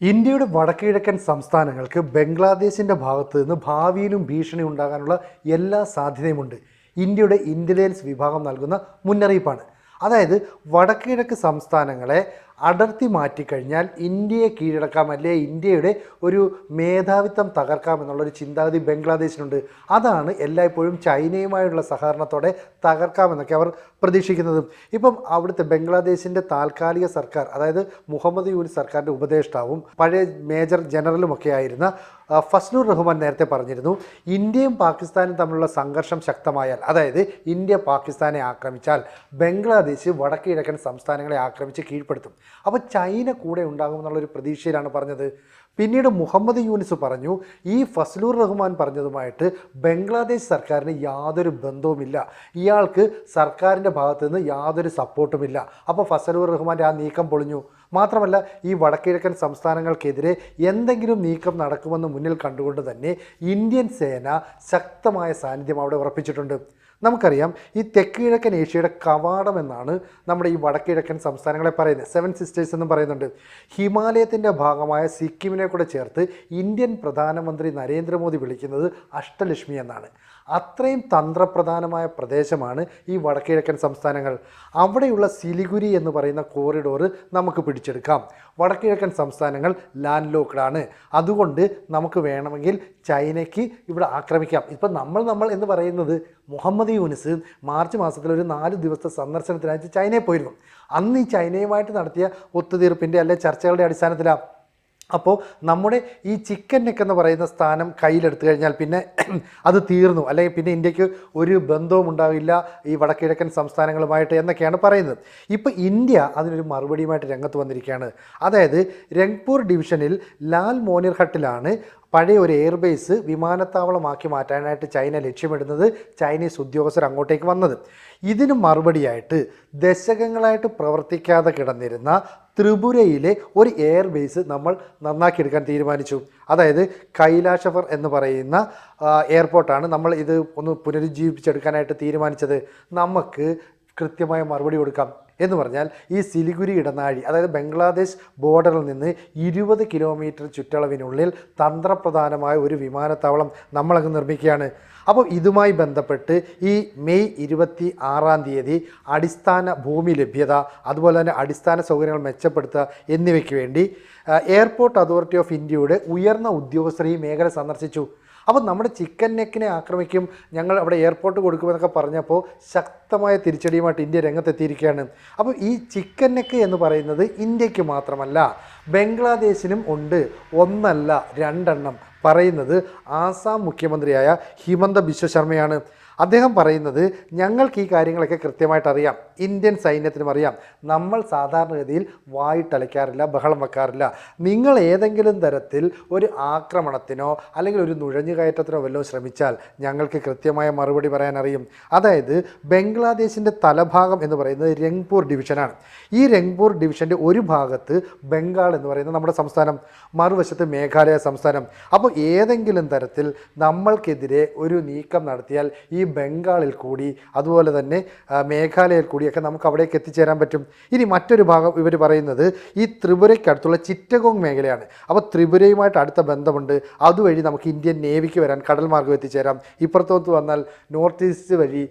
ഇന്ത്യയുടെ വടക്കുകിഴക്കൻ സംസ്ഥാനങ്ങൾക്ക് ബംഗ്ലാദേശിന്റെ ഭാഗത്ത് നിന്ന് ഭാവിയിലും ഭീഷണി ഉണ്ടാകാനുള്ള എല്ലാ സാധ്യതയുമുണ്ട്. ഇന്ത്യയുടെ ഇന്റലിജൻസ് വിഭാഗം നൽകുന്ന മുന്നറിയിപ്പാണ്. അതായത് വടക്കുകിഴക്ക് സംസ്ഥാനങ്ങളെ അടർത്തി മാറ്റിക്കഴിഞ്ഞാൽ ഇന്ത്യയെ കീഴടക്കാം അല്ലെ? ഇന്ത്യയുടെ ഒരു മേധാവിത്വം തകർക്കാം എന്നുള്ളൊരു ചിന്താഗതി ബംഗ്ലാദേശിനുണ്ട്. അതാണ് എല്ലായ്പ്പോഴും ചൈനയുമായുള്ള സഹകരണത്തോടെ തകർക്കാമെന്നൊക്കെ അവർ പ്രതീക്ഷിക്കുന്നതും. ഇപ്പം അവിടുത്തെ ബംഗ്ലാദേശിന്റെ താൽക്കാലിക സർക്കാർ അതായത് മുഹമ്മദ് യൂനിസ് സർക്കാരിന്റെ ഉപദേഷ്ടാവും പഴയ മേജർ ജനറലുമൊക്കെ ആയിരുന്ന ആ, ഫസ്ലുർ റഹ്മാൻ നേരത്തെ പറഞ്ഞിരുന്നു ഇന്ത്യയും പാകിസ്ഥാനും തമ്മിലുള്ള സംഘർഷം ശക്തമായാൽ അതായത് ഇന്ത്യ പാകിസ്ഥാനെ ആക്രമിച്ചാൽ ബംഗ്ലാദേശ് വടക്ക് കിഴക്കൻ സംസ്ഥാനങ്ങളെ ആക്രമിച്ച് കീഴ്പ്പെടുത്തും. അപ്പോൾ ചൈന കൂടെ ഉണ്ടാകും ഉണ്ടാകുമെന്നുള്ളൊരു പ്രതീക്ഷയിലാണ് പറഞ്ഞത്. പിന്നീട് മുഹമ്മദ് യൂനിസ് പറഞ്ഞു ഈ ഫസ്ലൂർ റഹ്മാൻ പറഞ്ഞതുമായിട്ട് ബംഗ്ലാദേശ് സർക്കാരിന് യാതൊരു ബന്ധവുമില്ല. ഇയാൾക്ക് സർക്കാരിന്റെ ഭാഗത്ത് നിന്ന് യാതൊരു സപ്പോർട്ടുമില്ല. അപ്പോൾ ഫസലൂർ റഹ്മാന്റെ ആ നീക്കം പൊളിഞ്ഞു. മാത്രമല്ല ഈ വടക്കിഴക്കൻ സംസ്ഥാനങ്ങൾക്കെതിരെ എന്തെങ്കിലും നീക്കം നടക്കുമെന്ന് മുന്നിൽ കണ്ടുകൊണ്ട് തന്നെ ഇന്ത്യൻ സേന ശക്തമായ സാന്നിധ്യം അവിടെ ഉറപ്പിച്ചിട്ടുണ്ട്. നമുക്കറിയാം ഈ തെക്ക് കിഴക്കൻ ഏഷ്യയുടെ കവാടം എന്നാണ് നമ്മുടെ ഈ വടക്കിഴക്കൻ സംസ്ഥാനങ്ങളെ പറയുന്നത്. സെവൻ സിസ്റ്റേഴ്സ് എന്നും പറയുന്നുണ്ട്. ഹിമാലയത്തിന്റെ ഭാഗമായ സിക്കിമിനെ കൂടെ ചേർത്ത് ഇന്ത്യൻ പ്രധാനമന്ത്രി നരേന്ദ്രമോദി വിളിക്കുന്നത് അഷ്ടലക്ഷ്മി എന്നാണ്. അത്രയും തന്ത്രപ്രധാനമായ പ്രദേശമാണ് ഈ വടക്കിഴക്കൻ സംസ്ഥാനങ്ങൾ. അവിടെയുള്ള സിലിഗുരി എന്ന് പറയുന്ന കോറിഡോർ നമുക്ക് പിടിച്ചെടുക്കാം. വടക്കിഴക്കൻ സംസ്ഥാനങ്ങൾ ലാൻഡ് ലോക്ക്ഡാണ് അതുകൊണ്ട് നമുക്ക് വേണമെങ്കിൽ ചൈനയ്ക്ക് ഇവിടെ ആക്രമിക്കാം. ഇപ്പം നമ്മൾ നമ്മൾ എന്ന് പറയുന്നത് മുഹമ്മദ് യൂനിസ് മാർച്ച് മാസത്തിൽ ഒരു നാല് ദിവസത്തെ സന്ദർശനത്തിനായിട്ട് ചൈനയിൽ പോയിരുന്നു. അന്ന് ഈ ചൈനയുമായിട്ട് നടത്തിയ ഒത്തുതീർപ്പിന്റെ അല്ലെ ചർച്ചകളുടെ അടിസ്ഥാനത്തിലാണ് അപ്പോൾ നമ്മുടെ ഈ ചിക്കൻ നെക്ക് എന്ന് പറയുന്ന സ്ഥാനം കയ്യിലെടുത്തു കഴിഞ്ഞാൽ പിന്നെ അത് തീർന്നു. അല്ലെങ്കിൽ പിന്നെ ഇന്ത്യയ്ക്ക് ഒരു ബന്ധവും ഉണ്ടാവില്ല ഈ വടക്കിഴക്കൻ സംസ്ഥാനങ്ങളുമായിട്ട് എന്നൊക്കെയാണ് പറയുന്നത്. ഇപ്പോൾ ഇന്ത്യ അതിനൊരു മറുപടിയുമായിട്ട് രംഗത്ത് വന്നിരിക്കുകയാണ്. അതായത് രംഗ്പൂർ ഡിവിഷനിൽ ലാൽ മോനിർ ഹട്ടിലാണ് പഴയ ഒരു എയർബേസ് വിമാനത്താവളമാക്കി മാറ്റാനായിട്ട് ചൈന ലക്ഷ്യമിടുന്നത് ചൈനീസ് ഉദ്യോഗസ്ഥർ അങ്ങോട്ടേക്ക് വന്നത്. ഇതിന് മറുപടിയായിട്ട് ദശകങ്ങളായിട്ട് പ്രവർത്തിക്കാതെ കിടന്നിരുന്ന ത്രിപുരയിലെ ഒരു എയർബേസ് നമ്മൾ നന്നാക്കിയെടുക്കാൻ തീരുമാനിച്ചു. അതായത് കൈലാഷഫർ എന്ന് പറയുന്ന എയർപോർട്ടാണ് നമ്മൾ ഇത് ഒന്ന് പുനരുജ്ജീവിപ്പിച്ചെടുക്കാനായിട്ട് തീരുമാനിച്ചത്. നമുക്ക് കൃത്യമായ മറുപടി കൊടുക്കാം. എന്ന് പറഞ്ഞാൽ ഈ സിലിഗുരി ഇടനാഴി അതായത് ബംഗ്ലാദേശ് ബോർഡറിൽ നിന്ന് ഇരുപത് കിലോമീറ്റർ ചുറ്റളവിനുള്ളിൽ തന്ത്രപ്രധാനമായ ഒരു വിമാനത്താവളം നമ്മളങ്ങ് നിർമ്മിക്കുകയാണ്. അപ്പോൾ ഇതുമായി ബന്ധപ്പെട്ട് ഈ മെയ് ഇരുപത്തി ആറാം തീയതി അടിസ്ഥാന ഭൂമി ലഭ്യത അതുപോലെ തന്നെ അടിസ്ഥാന സൗകര്യങ്ങൾ മെച്ചപ്പെടുത്തുക എന്നിവയ്ക്ക് വേണ്ടി എയർപോർട്ട് അതോറിറ്റി ഓഫ് ഇന്ത്യയുടെ ഉയർന്ന ഉദ്യോഗസ്ഥർ ഈ മേഖല സന്ദർശിച്ചു. അപ്പോൾ നമ്മുടെ ചിക്കൻ നെക്കിനെ ആക്രമിക്കും. ഞങ്ങൾ അവിടെ എയർപോർട്ട് കൊടുക്കുമെന്നൊക്കെ പറഞ്ഞപ്പോൾ ശക്തമായ തിരിച്ചടിയുമായിട്ട് ഇന്ത്യ രംഗത്തെത്തിയിരിക്കുകയാണ്. അപ്പോൾ ഈ ചിക്കൻ നെക്ക് എന്ന് പറയുന്നത് ഇന്ത്യയ്ക്ക് മാത്രമല്ല ബംഗ്ലാദേശിനും ഉണ്ട്. ഒന്നല്ല രണ്ടെണ്ണം പറയുന്നത് ആസാം മുഖ്യമന്ത്രിയായ ഹിമന്ത ബിശ്വശർമ്മയാണ് അദ്ദേഹം പറയുന്നത് ഞങ്ങൾക്ക് ഈ കാര്യങ്ങളൊക്കെ കൃത്യമായിട്ട് അറിയാം. ഇന്ത്യൻ സൈന്യത്തിനും അറിയാം. നമ്മൾ സാധാരണഗതിയിൽ വായിട്ടലയ്ക്കാറില്ല ബഹളം വെക്കാറില്ല. നിങ്ങൾ ഏതെങ്കിലും തരത്തിൽ ഒരു ആക്രമണത്തിനോ അല്ലെങ്കിൽ ഒരു നുഴഞ്ഞുകയറ്റത്തിനോ വല്ലതും ശ്രമിച്ചാൽ ഞങ്ങൾക്ക് കൃത്യമായ മറുപടി പറയാൻ അറിയും. അതായത് ബംഗ്ലാദേശിന്റെ തലഭാഗം എന്ന് പറയുന്നത് രംഗ്പൂർ ഡിവിഷനാണ്. ഈ രംഗ്പൂർ ഡിവിഷന്റെ ഒരു ഭാഗത്ത് ബംഗാൾ എന്ന് പറയുന്ന നമ്മുടെ സംസ്ഥാനം മറുവശത്ത് മേഘാലയ സംസ്ഥാനം. അപ്പോൾ ഏതെങ്കിലും തരത്തിൽ നമ്മൾക്കെതിരെ ഒരു നീക്കം നടത്തിയാൽ ഈ ബംഗാളിൽ കൂടി അതുപോലെ തന്നെ മേഘാലയയിൽ മേഘാലയയിൽ കൂടിയൊക്കെ നമുക്ക് അവിടേക്ക് എത്തിച്ചേരാൻ പറ്റും. ഇനി മറ്റൊരു ഭാഗം ഇവർ പറയുന്നത് ഈ ത്രിപുരയ്ക്കടുത്തുള്ള ചിറ്റഗോങ് മേഖലയാണ്. അപ്പോൾ ത്രിപുരയുമായിട്ട് അടുത്ത ബന്ധമുണ്ട്. അതുവഴി നമുക്ക് ഇന്ത്യൻ നേവിക്ക് വരാൻ കടൽ മാർഗം എത്തിച്ചേരാം. ഇപ്പുറത്തോട്ട് വന്നാൽ നോർത്ത് ഈസ്റ്റ് വഴി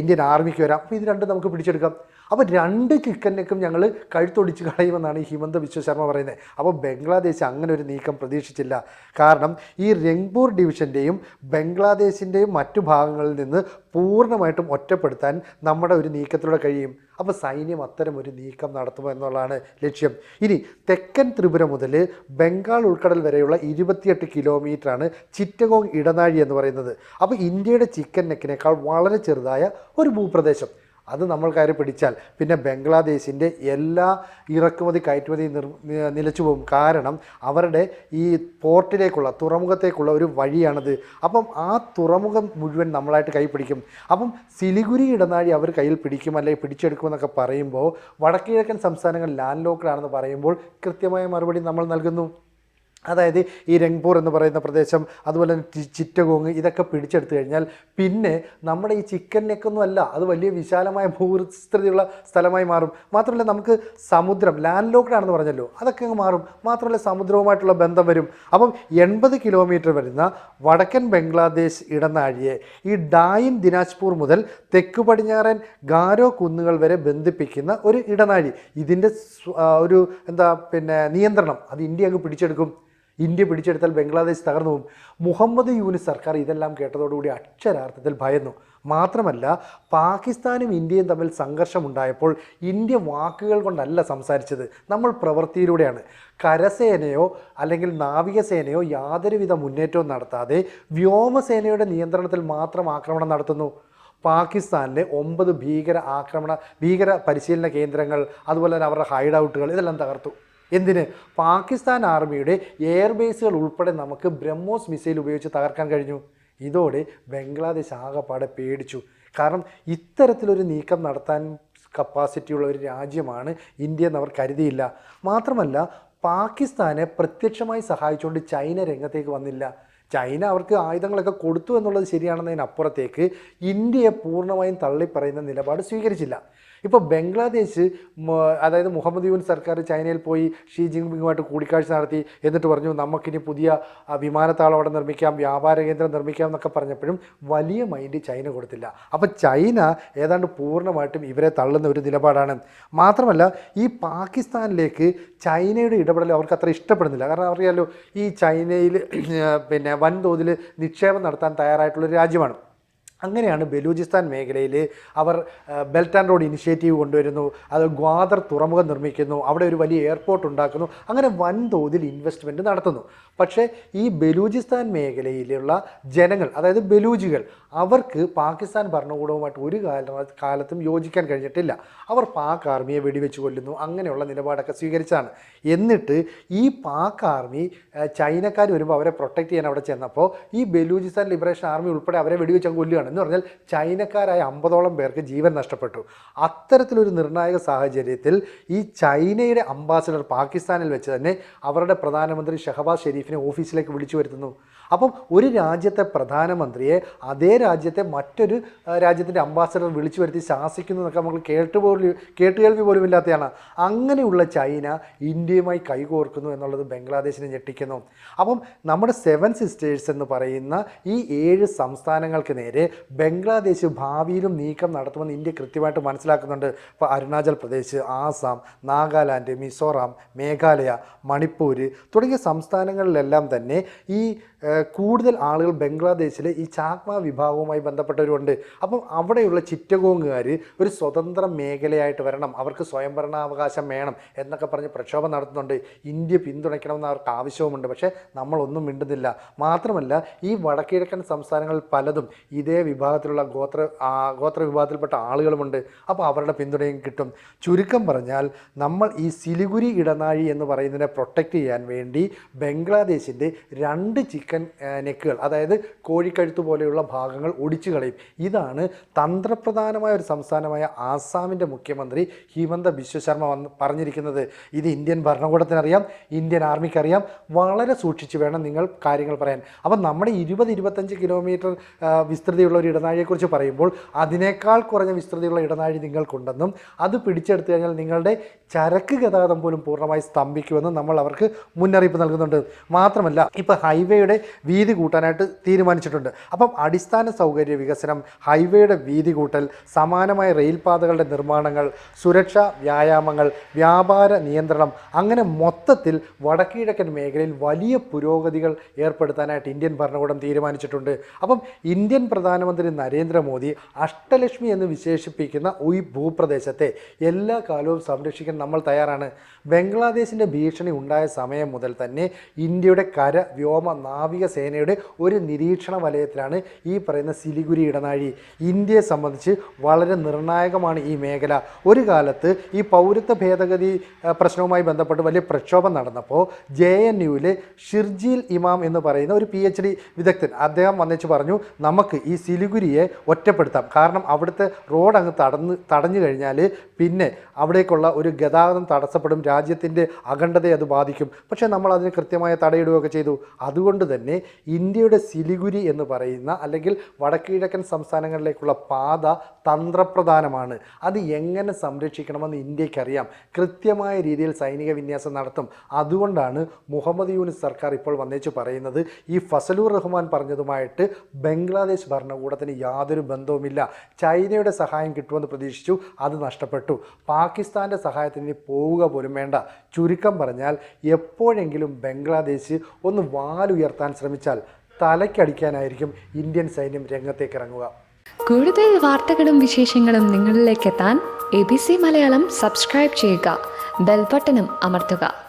ഇന്ത്യൻ ആർമിക്ക് വരാം. അപ്പോൾ ഇത് രണ്ടും നമുക്ക് പിടിച്ചെടുക്കാം. അപ്പോൾ രണ്ട് ചിക്കനേക്കും ഞങ്ങൾ കഴുത്തൊടിച്ച് കളയുമെന്നാണ് ഈ ഹിമന്ത വിശ്വശർമ്മ പറയുന്നത്. അപ്പോൾ ബംഗ്ലാദേശ് അങ്ങനെ ഒരു നീക്കം പ്രതീക്ഷിച്ചില്ല. കാരണം ഈ രംഗ്പൂർ ഡിവിഷന്റെയും ബംഗ്ലാദേശിന്റെയും മറ്റു ഭാഗങ്ങളിൽ നിന്ന് പൂർണമായിട്ടും ഒറ്റപ്പെടുത്താൻ നമ്മുടെ ഒരു നീക്കത്തിലൂടെ കഴിയും. അപ്പോൾ സൈന്യം അത്തരം ഒരു നീക്കം നടത്തുമോ എന്നുള്ളതാണ് ലക്ഷ്യം. ഇനി തെക്കൻ ത്രിപുര മുതൽ ബംഗാൾ ഉൾക്കടൽ വരെയുള്ള ഇരുപത്തിയെട്ട് കിലോമീറ്ററാണ് ചിറ്റഗോങ് ഇടനാഴി എന്ന് പറയുന്നത്. അപ്പോൾ ഇന്ത്യയുടെ ചിക്കൻ നെക്കിനേക്കാൾ വളരെ ചെറുതായ ഒരു ഭൂപ്രദേശം. അത് നമ്മൾ കയറി പിടിച്ചാൽ പിന്നെ ബംഗ്ലാദേശിന്റെ എല്ലാ ഇറക്കുമതി കയറ്റുമതി നിർ നിലച്ചു പോകും. കാരണം അവരുടെ ഈ പോർട്ടിലേക്കുള്ള തുറമുഖത്തേക്കുള്ള ഒരു വഴിയാണത്. അപ്പം ആ തുറമുഖം മുഴുവൻ നമ്മളായിട്ട് കൈ പിടിക്കും. അപ്പം സിലിഗുരി ഇടനാഴി അവർ കയ്യിൽ പിടിക്കും അല്ലെങ്കിൽ പിടിച്ചെടുക്കുമെന്നൊക്കെ പറയുമ്പോൾ വടക്കിഴക്കൻ സംസ്ഥാനങ്ങൾ ലാൻഡ് ലോക്കഡാണെന്ന് പറയുമ്പോൾ കൃത്യമായ മറുപടി നമ്മൾ നൽകുന്നു. അതായത് ഈ രംഗ്പൂർ എന്ന് പറയുന്ന പ്രദേശം അതുപോലെ തന്നെ ചിറ്റഗോങ് ഇതൊക്കെ പിടിച്ചെടുത്തു കഴിഞ്ഞാൽ പിന്നെ നമ്മുടെ ഈ ചിക്കൻ നെക്കൊന്നും അല്ല അത് വലിയ വിശാലമായ ഭൂവിസ്തൃതിയുള്ള സ്ഥലമായി മാറും. മാത്രമല്ല നമുക്ക് സമുദ്രം ലാൻഡ് ലോക്ഡ് ആണെന്ന് പറഞ്ഞല്ലോ അതൊക്കെ അങ്ങ് മാറും. മാത്രമല്ല സമുദ്രവുമായിട്ടുള്ള ബന്ധം വരും. അപ്പം എൺപത് കിലോമീറ്റർ വരുന്ന വടക്കൻ ബംഗ്ലാദേശ് ഇടനാഴിയെ ഈ ഡായിൻ ദിനാജ്പൂർ മുതൽ തെക്ക് പടിഞ്ഞാറൻ ഗാരോ കുന്നുകൾ വരെ ബന്ധിപ്പിക്കുന്ന ഒരു ഇടനാഴി. ഇതിന്റെ ഒരു എന്താ പിന്നെ നിയന്ത്രണം. അത് ഇന്ത്യ അങ്ങ് പിടിച്ചെടുക്കും. ഇന്ത്യ പിടിച്ചെടുത്താൽ ബംഗ്ലാദേശ് തകർന്നു പോകും. മുഹമ്മദ് യൂനിസ് സർക്കാർ ഇതെല്ലാം കേട്ടതോടുകൂടി അക്ഷരാർത്ഥത്തിൽ ഭയന്നു. മാത്രമല്ല പാകിസ്ഥാനും ഇന്ത്യയും തമ്മിൽ സംഘർഷമുണ്ടായപ്പോൾ ഇന്ത്യ വാക്കുകൾ കൊണ്ടല്ല സംസാരിച്ചത്. നമ്മൾ പ്രവൃത്തിയിലൂടെയാണ്. കരസേനയോ അല്ലെങ്കിൽ നാവികസേനയോ യാതൊരുവിധ മുന്നേറ്റവും നടത്താതെ വ്യോമസേനയുടെ നിയന്ത്രണത്തിൽ മാത്രം ആക്രമണം നടത്തുന്നു. പാകിസ്ഥാനിലെ ഒമ്പത് ഭീകര ആക്രമണ ഭീകര പരിശീലന കേന്ദ്രങ്ങൾ അതുപോലെ തന്നെ അവരുടെ ഹൈഡ് ഔട്ടുകൾ ഇതെല്ലാം തകർത്തു. എന്തിന്? പാകിസ്ഥാൻ ആർമിയുടെ എയർബേസുകൾ ഉൾപ്പെടെ നമുക്ക് ബ്രഹ്മോസ് മിസൈൽ ഉപയോഗിച്ച് തകർക്കാൻ കഴിഞ്ഞു. ഇതോടെ ബംഗ്ലാദേശ് ആകെപ്പാടെ പേടിച്ചു. കാരണം ഇത്തരത്തിലൊരു നീക്കം നടത്താൻ കപ്പാസിറ്റിയുള്ള ഒരു രാജ്യമാണ് ഇന്ത്യ എന്ന് അവർ കരുതിയില്ല. മാത്രമല്ല പാകിസ്ഥാനെ പ്രത്യക്ഷമായി സഹായിച്ചുകൊണ്ട് ചൈന രംഗത്തേക്ക് വന്നില്ല. ചൈന അവർക്ക് ആയുധങ്ങളൊക്കെ കൊടുത്തു എന്നുള്ളത് ശരിയാണെന്നതിനപ്പുറത്തേക്ക് ഇന്ത്യയെ പൂർണമായും തള്ളിപ്പറയുന്ന നിലപാട് സ്വീകരിച്ചില്ല. ഇപ്പോൾ ബംഗ്ലാദേശ് അതായത് മുഹമ്മദ് യൂൻ സർക്കാർ ചൈനയിൽ പോയി ഷീ ജിൻപിങ്ങുമായിട്ട് കൂടിക്കാഴ്ച നടത്തി എന്നിട്ട് പറഞ്ഞു നമുക്കിനി പുതിയ വിമാനത്താവളം അവിടെ നിർമ്മിക്കാം വ്യാപാര കേന്ദ്രം നിർമ്മിക്കാം എന്നൊക്കെ പറഞ്ഞപ്പോഴും വലിയ മൈൻഡ് ചൈന കൊടുത്തില്ല. അപ്പോൾ ചൈന ഏതാണ്ട് പൂർണമായിട്ടും ഇവരെ തള്ളുന്ന ഒരു നിലപാടാണ്. മാത്രമല്ല ഈ പാകിസ്ഥാനിലേക്ക് ചൈനയുടെ ഇടപെടൽ അവർക്ക് അത്ര ഇഷ്ടപ്പെടുന്നില്ല. കാരണം അറിയാലോ ഈ ചൈനയിൽ പിന്നെ വൻതോതിൽ നിക്ഷേപം നടത്താൻ തയ്യാറായിട്ടുള്ളൊരു രാജ്യമാണ്. അങ്ങനെയാണ് ബലൂചിസ്ഥാൻ മേഖലയിൽ അവർ ബെൽറ്റ് ആൻഡ് റോഡ് ഇനിഷ്യേറ്റീവ് കൊണ്ടുവരുന്നു അത് ഗ്വാദർ തുറമുഖം നിർമ്മിക്കുന്നു അവിടെ ഒരു വലിയ എയർപോർട്ട് ഉണ്ടാക്കുന്നു അങ്ങനെ വൻതോതിൽ ഇൻവെസ്റ്റ്മെന്റ് നടത്തുന്നു. പക്ഷേ ഈ ബലൂചിസ്ഥാൻ മേഖലയിലുള്ള ജനങ്ങൾ അതായത് ബലൂജികൾ അവർക്ക് പാകിസ്ഥാൻ ഭരണകൂടവുമായിട്ട് ഒരു കാല കാലത്തും യോജിക്കാൻ കഴിഞ്ഞിട്ടില്ല. അവർ പാക് ആർമിയെ വെടിവെച്ച് കൊല്ലുന്നു. അങ്ങനെയുള്ള നിലപാടൊക്കെ സ്വീകരിച്ചാണ്. എന്നിട്ട് ഈ പാക് ആർമി ചൈനക്കാർ വരുമ്പോൾ അവരെ പ്രൊട്ടക്റ്റ് ചെയ്യാൻ അവിടെ ചെന്നപ്പോൾ ഈ ബലൂചിസ്ഥാൻ ലിബറേഷൻ ആർമി ഉൾപ്പെടെ അവരെ വെടിവെച്ച് കൊല്ലുകയാണ്. എന്ന് പറഞ്ഞാൽ ചൈനക്കാരായ അമ്പതോളം പേർക്ക് ജീവൻ നഷ്ടപ്പെട്ടു. അത്തരത്തിലൊരു നിർണായക സാഹചര്യത്തിൽ ഈ ചൈനയുടെ അംബാസഡർ പാകിസ്ഥാനിൽ വെച്ച് തന്നെ അവരുടെ പ്രധാനമന്ത്രി ഷഹബാസ് ഷെരീഫിനെ ഓഫീസിലേക്ക് വിളിച്ചു വരുത്തുന്നു. അപ്പം ഒരു രാജ്യത്തെ പ്രധാനമന്ത്രിയെ അതേ രാജ്യത്തെ മറ്റൊരു രാജ്യത്തിന്റെ അംബാസഡർ വിളിച്ചു വരുത്തി ശാസിക്കുന്നു എന്നൊക്കെ നമ്മൾ കേട്ട് പോലും കേട്ടുകേൾവി പോലും ഇല്ലാത്തതാണ് അങ്ങനെയുള്ള ചൈന ഇന്ത്യയുമായി കൈകോർക്കുന്നു എന്നുള്ളത് ബംഗ്ലാദേശിനെ ഞെട്ടിക്കുന്നു. അപ്പം നമ്മുടെ സെവൻ സിസ്റ്റേഴ്സ് എന്ന് പറയുന്ന ഈ ഏഴ് സംസ്ഥാനങ്ങൾക്ക് നേരെ ബംഗ്ലാദേശ് ഭാവിയിലും നീക്കം നടത്തുമെന്ന് ഇന്ത്യ കൃത്യമായിട്ട് മനസ്സിലാക്കുന്നുണ്ട്. ഇപ്പോൾ അരുണാചൽ പ്രദേശ് ആസാം നാഗാലാൻഡ് മിസോറാം മേഘാലയ മണിപ്പൂർ തുടങ്ങിയ സംസ്ഥാനങ്ങളിലെല്ലാം തന്നെ ഈ കൂടുതൽ ആളുകൾ ബംഗ്ലാദേശിലെ ഈ ചാക്മ വിഭാഗവുമായി ബന്ധപ്പെട്ടവരുണ്ട്. അപ്പം അവിടെയുള്ള ചിറ്റഗോങ്ങുകാർ ഒരു സ്വതന്ത്ര മേഖലയായിട്ട് വരണം. അവർക്ക് സ്വയംഭരണാവകാശം വേണം എന്നൊക്കെ പറഞ്ഞ് പ്രക്ഷോഭം നടത്തുന്നുണ്ട്. ഇന്ത്യ പിന്തുണയ്ക്കണമെന്ന് അവർക്ക് ആവശ്യവുമുണ്ട്. പക്ഷേ നമ്മളൊന്നും മിണ്ടുന്നില്ല. മാത്രമല്ല ഈ വടക്കിഴക്കൻ സംസ്ഥാനങ്ങളിൽ പലതും ഇതേ വിഭാഗത്തിലുള്ള ഗോത്ര ഗോത്ര വിഭാഗത്തിൽപ്പെട്ട ആളുകളുമുണ്ട്. അപ്പോൾ അവരുടെ പിന്തുണയും കിട്ടും. ചുരുക്കം പറഞ്ഞാൽ നമ്മൾ ഈ സിലിഗുരി ഇടനാഴി എന്ന് പറയുന്നതിനെ പ്രൊട്ടക്റ്റ് ചെയ്യാൻ വേണ്ടി ബംഗ്ലാദേശിന്റെ രണ്ട് ചിക്കൻ നെക്കുകൾ അതായത് കോഴിക്കഴുത്ത് പോലെയുള്ള ഭാഗങ്ങൾ ഒടിച്ചു കളയും. ഇതാണ് തന്ത്രപ്രധാനമായ ഒരു സംസ്ഥാനമായ ആസാമിന്റെ മുഖ്യമന്ത്രി ഹിമന്ത ബിശ്വശർമ്മ വന്ന് പറഞ്ഞിരിക്കുന്നത്. ഇത് ഇന്ത്യൻ ഭരണകൂടത്തിനറിയാം ഇന്ത്യൻ ആർമിക്കറിയാം. വളരെ സൂക്ഷിച്ച് വേണം നിങ്ങൾ കാര്യങ്ങൾ പറയാൻ. അപ്പം നമ്മുടെ ഇരുപത് ഇരുപത്തഞ്ച് കിലോമീറ്റർ വിസ്തൃതിയുള്ള ഒരു ഇടനാഴിയെക്കുറിച്ച് പറയുമ്പോൾ അതിനേക്കാൾ കുറഞ്ഞ വിസ്തൃതിയുള്ള ഇടനാഴി നിങ്ങൾക്കുണ്ടെന്നും അത് പിടിച്ചെടുത്തു കഴിഞ്ഞാൽ നിങ്ങളുടെ ചരക്ക് ഗതാഗതം പോലും പൂർണമായി സ്തംഭിക്കുമെന്നും നമ്മൾ അവർക്ക് മുന്നറിയിപ്പ് നൽകുന്നുണ്ട്. മാത്രമല്ല ഇപ്പോൾ ഹൈവേയുടെ വീതി കൂട്ടാനായിട്ട് തീരുമാനിച്ചിട്ടുണ്ട്. അപ്പം അടിസ്ഥാന സൗകര്യ വികസനം ഹൈവേയുടെ വീതി കൂട്ടൽ സമാനമായ റെയിൽപാതകളുടെ നിർമ്മാണങ്ങൾ സുരക്ഷാ വ്യായാമങ്ങൾ വ്യാപാര നിയന്ത്രണം അങ്ങനെ മൊത്തത്തിൽ വടക്കിഴക്കൻ മേഖലയിൽ വലിയ പുരോഗതികൾ ഏർപ്പെടുത്താനായിട്ട് ഇന്ത്യൻ ഭരണകൂടം തീരുമാനിച്ചിട്ടുണ്ട്. അപ്പം ഇന്ത്യൻ പ്രധാനമന്ത്രി നരേന്ദ്രമോദി അഷ്ടലക്ഷ്മി എന്ന് വിശേഷിപ്പിക്കുന്ന ഈ ഭൂപ്രദേശത്തെ എല്ലാ കാലവും സംരക്ഷിക്കാൻ നമ്മൾ തയ്യാറാണ്. ബംഗ്ലാദേശിന്റെ ഭീഷണി ഉണ്ടായ സമയം മുതൽ തന്നെ ഇന്ത്യയുടെ കര വ്യോമ നാവിക നാവിക സേനയുടെ ഒരു നിരീക്ഷണ വലയത്തിലാണ് ഈ പറയുന്ന സിലിഗുരി ഇടനാഴി. ഇന്ത്യയെ സംബന്ധിച്ച് വളരെ നിർണായകമാണ് ഈ മേഖല. ഒരു കാലത്ത് ഈ പൗരത്വ ഭേദഗതി പ്രശ്നവുമായി ബന്ധപ്പെട്ട് വലിയ പ്രക്ഷോഭം നടന്നപ്പോൾ ജെ എൻ യുവിലെ ഷിർജീൽ ഇമാം എന്ന് പറയുന്ന ഒരു പി എച്ച് ഡി വിദഗ്ധൻ അദ്ദേഹം വന്നിച്ച് പറഞ്ഞു നമുക്ക് ഈ സിലിഗുരിയെ ഒറ്റപ്പെടുത്താം. കാരണം അവിടുത്തെ റോഡ് അങ്ങ് തടഞ്ഞ് തടഞ്ഞു കഴിഞ്ഞാൽ പിന്നെ അവിടേക്കുള്ള ഒരു ഗതാഗതം തടസ്സപ്പെടും രാജ്യത്തിന്റെ അഖണ്ഡതയെ അത് ബാധിക്കും. പക്ഷേ നമ്മൾ അതിന് കൃത്യമായ തടയിടുകയൊക്കെ ചെയ്തു. അതുകൊണ്ട് തന്നെ ഇന്ത്യയുടെ സിലിഗുരി എന്ന് പറയുന്ന അല്ലെങ്കിൽ വടക്കുകിഴക്കൻ സംസ്ഥാനങ്ങളിലേക്കുള്ള പാത തന്ത്രപ്രധാനമാണ്. അത് എങ്ങനെ സംരക്ഷിക്കണമെന്ന് ഇന്ത്യക്കറിയാം കൃത്യമായ രീതിയിൽ സൈനിക വിന്യാസം നടത്തും. അതുകൊണ്ടാണ് മുഹമ്മദ് യൂനിസ് സർക്കാർ ഇപ്പോൾ വന്നേച്ച് പറയുന്നത് ഈ ഫസലൂർ റഹ്മാൻ പറഞ്ഞതുമായിട്ട് ബംഗ്ലാദേശ് ഭരണകൂടത്തിന് യാതൊരു ബന്ധവുമില്ല. ചൈനയുടെ സഹായം കിട്ടുമെന്ന് പ്രതീക്ഷിച്ചു അത് നഷ്ടപ്പെട്ടു. പാകിസ്ഥാന്റെ സഹായത്തിന് പോവുക പോലും വേണ്ട. ചുരുക്കം പറഞ്ഞാൽ എപ്പോഴെങ്കിലും ബംഗ്ലാദേശ് ഒന്ന് വാലുയർത്താൻ ശ്രമിച്ചാൽ തലയ്ക്കടിക്കാനായിരിക്കും ഇന്ത്യൻ സൈന്യം രംഗത്തേക്ക് ഇറങ്ങുക. കൂടുതൽ വാർത്തകളും വിശേഷങ്ങളും നിങ്ങളിലേക്ക് എത്താൻ A B C Malayalam subscribe ചെയ്യുക. ബെൽബട്ടനും അമർത്തുക.